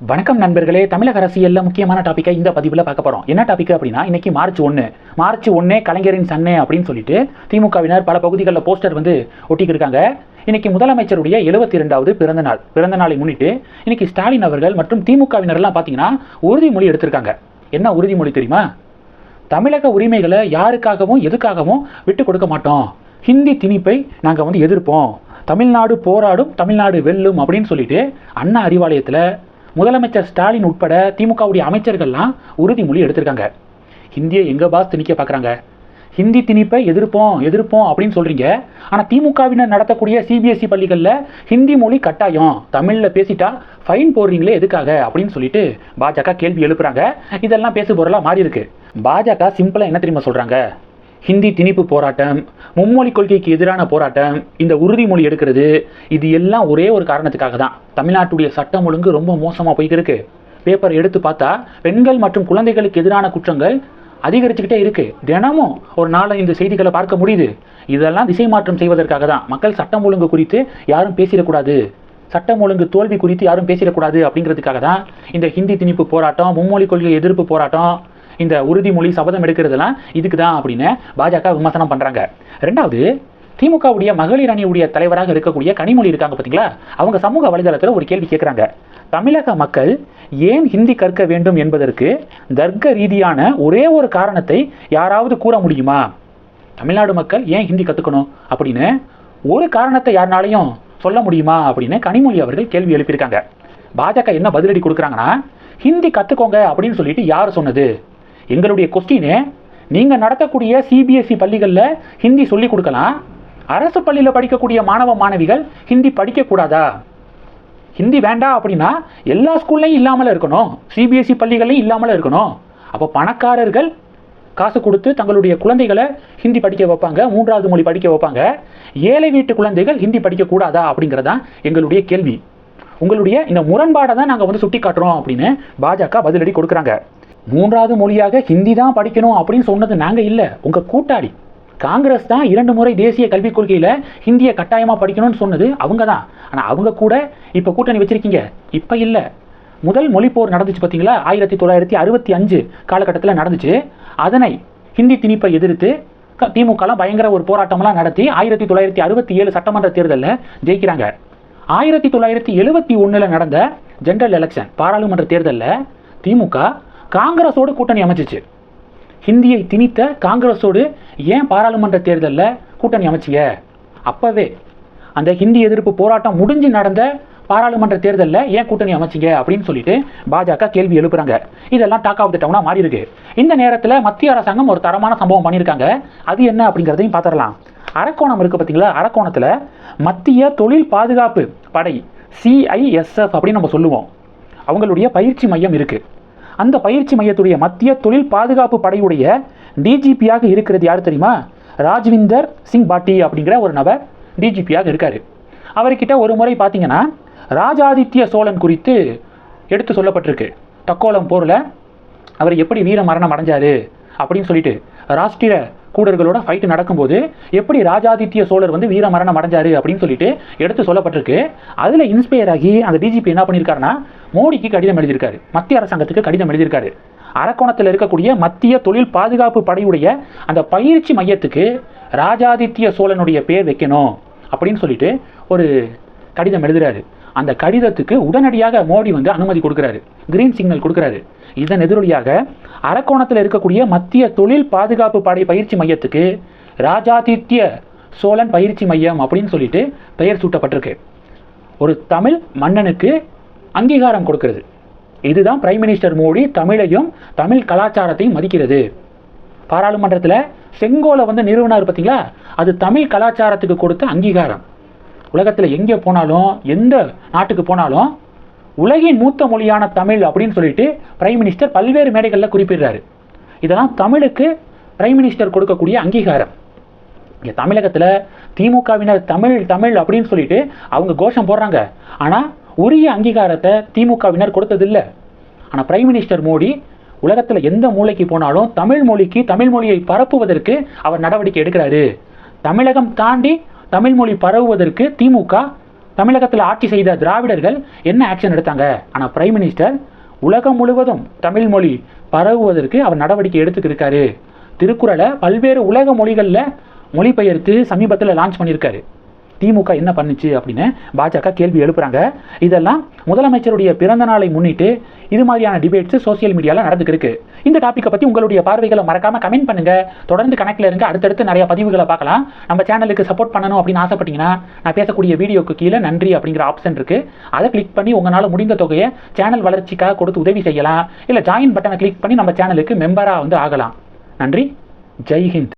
வணக்கம் நண்பர்களே தமிழக அரசியல்ல முக்கியமான டாப்பிக்கை இந்த பதிவில் பார்க்க போகிறோம் என்ன டாபிக் அப்படின்னா இன்னைக்கு மார்ச் ஒன்று மார்ச் ஒன்னே கலைஞரின் சன்னே அப்படின்னு சொல்லிட்டு திமுகவினர் பல பகுதிகளில் போஸ்டர் வந்து ஒட்டிக்கிருக்காங்க. இன்னைக்கு முதலமைச்சருடைய எழுபத்தி இரண்டாவது பிறந்த நாள். பிறந்த நாளை முன்னிட்டு இன்னைக்கு ஸ்டாலின் அவர்கள் மற்றும் திமுகவினர்லாம் பார்த்தீங்கன்னா உறுதிமொழி எடுத்திருக்காங்க. என்ன உறுதிமொழி தெரியுமா? தமிழக உரிமைகளை யாருக்காகவும் எதுக்காகவும் விட்டு கொடுக்க மாட்டோம். ஹிந்தி திணிப்பை நாங்கள் வந்து எதிர்ப்போம். தமிழ்நாடு போராடும் தமிழ்நாடு வெல்லும் அப்படின்னு சொல்லிட்டு அண்ணா அறிவாலயத்தில் முதலமைச்சர் ஸ்டாலின் உட்பட திமுகவுடைய அமைச்சர்கள்லாம் உறுதிமொழி எடுத்திருக்காங்க. ஹிந்தியை எங்கே பாஸ் திணிக்க பார்க்குறாங்க ஹிந்தி திணிப்பை எதிர்ப்போம் எதிர்ப்போம் அப்படின்னு சொல்கிறீங்க ஆனால் திமுகவினர் நடத்தக்கூடிய சிபிஎஸ்இ பள்ளிகளில் ஹிந்தி மொழி கட்டாயம். தமிழில் பேசிட்டா ஃபைன் போடுறீங்களே எதுக்காக அப்படின்னு சொல்லிட்டு பாஜக கேள்வி எழுப்புறாங்க. இதெல்லாம் பேசு பொருளாக மாறி இருக்கு பாஜக சிம்பிளாக என்ன தெரியுமா சொல்கிறாங்க ஹிந்தி திணிப்பு போராட்டம் மும்மொழி கொள்கைக்கு எதிரான போராட்டம் இந்த உறுதிமொழி எடுக்கிறது இது எல்லாம் ஒரே ஒரு காரணத்துக்காக தான். தமிழ்நாட்டுடைய சட்டம் ஒழுங்கு ரொம்ப மோசமாக போய்க்கிருக்கு பேப்பர் எடுத்து பார்த்தா பெண்கள் மற்றும் குழந்தைகளுக்கு எதிரான குற்றங்கள் அதிகரிச்சுக்கிட்டே இருக்கு. தினமும் ஒரு நாளை இந்த செய்திகளை பார்க்க முடியுது. இதெல்லாம் திசை மாற்றம் செய்வதற்காக தான். மக்கள் சட்டம் ஒழுங்கு குறித்து யாரும் பேசிடக்கூடாது. சட்டம் ஒழுங்கு தோல்வி குறித்து யாரும் பேசிடக்கூடாது அப்படிங்கிறதுக்காக தான் இந்த ஹிந்தி திணிப்பு போராட்டம் மும்மொழி கொள்கை எதிர்ப்பு போராட்டம் இந்த உறுதிமொழி சபதம் எடுக்கிறதெல்லாம் இதுக்கு தான் அப்படின்னு பாஜக விமர்சனம் பண்ணுறாங்க ரெண்டாவது திமுகவுடைய மகளிர் அணியுடைய தலைவராக இருக்கக்கூடிய கனிமொழி இருக்காங்க பார்த்தீங்களா அவங்க சமூக வலைதளத்தில் ஒரு கேள்வி கேட்குறாங்க தமிழக மக்கள் ஏன் ஹிந்தி கற்க வேண்டும் என்பதற்கு தர்க்க ரீதியான ஒரே ஒரு காரணத்தை யாராவது கூற முடியுமா? தமிழ்நாடு மக்கள் ஏன் ஹிந்தி கற்றுக்கணும் அப்படின்னு ஒரு காரணத்தை யாருனாலையும் சொல்ல முடியுமா அப்படின்னு கனிமொழி அவர்கள் கேள்வி எழுப்பியிருக்காங்க. பாஜக என்ன பதிலடி கொடுக்குறாங்கன்னா ஹிந்தி கற்றுக்கோங்க அப்படின்னு சொல்லிட்டு யார் சொன்னது? எங்களுடைய கொஸ்டினு நீங்கள் நடத்தக்கூடிய சிபிஎஸ்இ பள்ளிகளில் ஹிந்தி சொல்லிக் கொடுக்கலாம். அரசு பள்ளியில் படிக்கக்கூடிய மாணவ மாணவிகள் ஹிந்தி படிக்கக்கூடாதா ஹிந்தி வேண்டாம் அப்படின்னா எல்லா ஸ்கூல்லையும் இல்லாமல் இருக்கணும். சிபிஎஸ்இ பள்ளிகளையும் இல்லாமல் இருக்கணும். அப்போ பணக்காரர்கள் காசு கொடுத்து தங்களுடைய குழந்தைகளை ஹிந்தி படிக்க வைப்பாங்க மூன்றாவது மொழி படிக்க வைப்பாங்க. ஏழை வீட்டு குழந்தைகள் ஹிந்தி படிக்கக்கூடாதா அப்படிங்கிறதான் எங்களுடைய கேள்வி. உங்களுடைய இந்த முரண்பாடை தான் நாங்கள் வந்து சுட்டி காட்டுறோம் அப்படின்னு பாஜக பதிலடி கொடுக்குறாங்க. மூன்றாவது மொழியாக ஹிந்தி தான் படிக்கணும் அப்படின்னு சொன்னது நாங்கள் இல்லை. உங்கள் கூட்டாளி. காங்கிரஸ் தான் இரண்டு முறை தேசிய கல்விக் கொள்கையில் ஹிந்தியை கட்டாயமாக படிக்கணும்னு சொன்னது அவங்க தான். ஆனால் அவங்க கூட இப்போ கூட்டணி வச்சிருக்கீங்க. இப்போ இல்லை. முதல் மொழிப்போர் நடந்துச்சு பார்த்தீங்களா ஆயிரத்தி தொள்ளாயிரத்தி அறுபத்தி அஞ்சு காலகட்டத்தில் நடந்துச்சு. அதனை ஹிந்தி திணிப்பை எதிர்த்து திமுகலாம் பயங்கர ஒரு போராட்டம்லாம் நடத்தி ஆயிரத்தி தொள்ளாயிரத்தி அறுபத்தி ஏழு சட்டமன்ற தேர்தலில் ஜெயிக்கிறாங்க. ஆயிரத்தி தொள்ளாயிரத்தி எழுபத்தி ஒன்றில் நடந்த ஜெனரல் எலெக்ஷன் பாராளுமன்ற தேர்தலில் திமுக காங்கிரஸோடு கூட்டணி அமைச்சிச்சு ஹிந்தியை திணித்த காங்கிரஸோடு ஏன் பாராளுமன்ற தேர்தலில் கூட்டணி அமைச்சிங்க அப்போவே அந்த ஹிந்தி எதிர்ப்பு போராட்டம் முடிஞ்சு நடந்த பாராளுமன்ற தேர்தலில் ஏன் கூட்டணி அமைச்சிங்க அப்படின்னு சொல்லிட்டு பாஜக கேள்வி எழுப்புறாங்க. இதெல்லாம் டாக் ஆஃப் த டவுனாக மாறி இருக்கு. இந்த நேரத்தில் மத்திய அரசாங்கம் ஒரு தரமான சம்பவம் பண்ணியிருக்காங்க. அது என்ன அப்படிங்கிறதையும் பார்த்துடலாம். அரக்கோணம் இருக்கு பார்த்தீங்களா அரக்கோணத்தில் மத்திய தொழில் பாதுகாப்பு படை சிஐஎஸ்எஃப் அப்படின்னு நம்ம சொல்லுவோம். அவங்களுடைய பயிற்சி மையம் இருக்குது அந்த பயிற்சி மையத்துடைய மத்திய தொழில் பாதுகாப்பு படையுடைய டிஜிபியாக இருக்கிறது யார் தெரியுமா? ராஜ்விந்தர் சிங் பாட்டி அப்படிங்கிற ஒரு நபர் டிஜிபியாக இருக்கார். அவர்கிட்ட ஒரு முறை பார்த்தீங்கன்னா ராஜாதித்ய சோழன் குறித்து எடுத்து சொல்லப்பட்டிருக்கு. தக்கோலம் போரில் அவர் எப்படி வீர மரணம் அடைஞ்சாரு அப்படின்னு சொல்லிட்டு ராஷ்டிர கூடர்களோட ஃபைட் நடக்கும்போது எப்படி ராஜாதித்ய சோழர் வந்து வீர மரணம் அடைஞ்சாரு அப்படின்னு சொல்லிட்டு எடுத்து சொல்லப்பட்டிருக்கு. அதில் இன்ஸ்பயர் ஆகி அந்த டிஜிபி என்ன பண்ணியிருக்காருன்னா மோடிக்கு கடிதம் எழுதியிருக்காரு. மத்திய அரசாங்கத்துக்கு கடிதம் எழுதியிருக்காரு. அரக்கோணத்தில் இருக்கக்கூடிய மத்திய தொழில் பாதுகாப்பு படையுடைய அந்த பயிற்சி மையத்துக்கு ராஜாதித்ய சோழனுடைய பேர் வைக்கணும் அப்படின்னு சொல்லிட்டு ஒரு கடிதம் எழுதுறாரு. அந்த கடிதத்துக்கு உடனடியாக மோடி வந்து அனுமதி கொடுக்குறாரு. கிரீன் சிக்னல் கொடுக்குறாரு. இதன் எதிரொலியாக அரக்கோணத்தில் இருக்கக்கூடிய மத்திய தொழில் பாதுகாப்பு படை பயிற்சி மையத்துக்கு ராஜாதித்ய சோழன் பயிற்சி மையம் அப்படின்னு சொல்லிட்டு பெயர் சூட்டப்பட்டிருக்கு. ஒரு தமிழ் மன்னனுக்கு அங்கீகாரம் கொடுக்கிறது. இதுதான் பிரைம் மினிஸ்டர் மோடி தமிழையும் தமிழ் கலாச்சாரத்தையும் மதிக்கிறது. பாராளுமன்றத்தில் செங்கோலை வந்து நிறுவனார் பார்த்தீங்களா அது தமிழ் கலாச்சாரத்துக்கு கொடுத்த அங்கீகாரம். உலகத்தில் எங்கே போனாலும் எந்த நாட்டுக்கு போனாலும் உலகின் மூத்த மொழியான தமிழ் அப்படின்னு சொல்லிட்டு பிரைம் மினிஸ்டர் பல்வேறு மேடைகளில் குறிப்பிடுறாரு. இதெல்லாம் தமிழுக்கு பிரைம் மினிஸ்டர் கொடுக்கக்கூடிய அங்கீகாரம். இங்கே தமிழகத்தில் திமுகவினர் தமிழ் தமிழ் அப்படின்னு சொல்லிட்டு அவங்க கோஷம் போடுறாங்க. ஆனால் உரிய அங்கீகாரத்தை திமுகவினர் கொடுத்ததில்லை. ஆனால் பிரைம் மினிஸ்டர் மோடி உலகத்தில் எந்த மூலைக்கு போனாலும் தமிழ் மொழிக்கு தமிழ் மொழியை பரப்புவதற்கு அவர் நடவடிக்கை எடுக்கிறாரு. தமிழகம் தாண்டி தமிழ் மொழி பரவுவதற்கு திமுக தமிழகத்தில் ஆட்சி செய்த திராவிடர்கள் என்ன ஆக்ஷன் எடுத்தாங்க? ஆனால் பிரைம் மினிஸ்டர் உலகம் முழுவதும் தமிழ் மொழி பரவுவதற்கு அவர் நடவடிக்கை எடுத்துக்கிருக்காரு திருக்குறளை பல்வேறு உலக மொழிகளில் மொழிபெயர்த்து சமீபத்தில் லான்ச் பண்ணியிருக்காரு. திமுக என்ன பண்ணுச்சு அப்படின்னு பாஜக கேள்வி எழுப்புறாங்க. இதெல்லாம் முதலமைச்சருடைய பிறந்த நாளை முன்னிட்டு இது மாதிரியான டிபேட்ஸ் சோஷியல் மீடியாவில் நடந்துக்கிருக்கு இந்த டாப்பிக்கை பற்றி உங்களுடைய பார்வைகளை மறக்காம கமெண்ட் பண்ணுங்க. தொடர்ந்து கணக்கில் இருங்க அடுத்தடுத்து நிறைய பதிவுகளை பார்க்கலாம். நம்ம சேனலுக்கு சப்போர்ட் பண்ணணும் அப்படின்னு ஆசைப்பட்டீங்கன்னா நான் பேசக்கூடிய வீடியோக்கு கீழே நன்றி அப்படிங்கிற ஆப்ஷன் இருக்கு. அதை கிளிக் பண்ணி உங்களால் முடிந்த தொகையை சேனல் வளர்ச்சிக்காக கொடுத்து உதவி செய்யலாம். இல்லை ஜாயின் பட்டனை கிளிக் பண்ணி நம்ம சேனலுக்கு மெம்பராக வந்து ஆகலாம். நன்றி. ஜெய்ஹிந்த்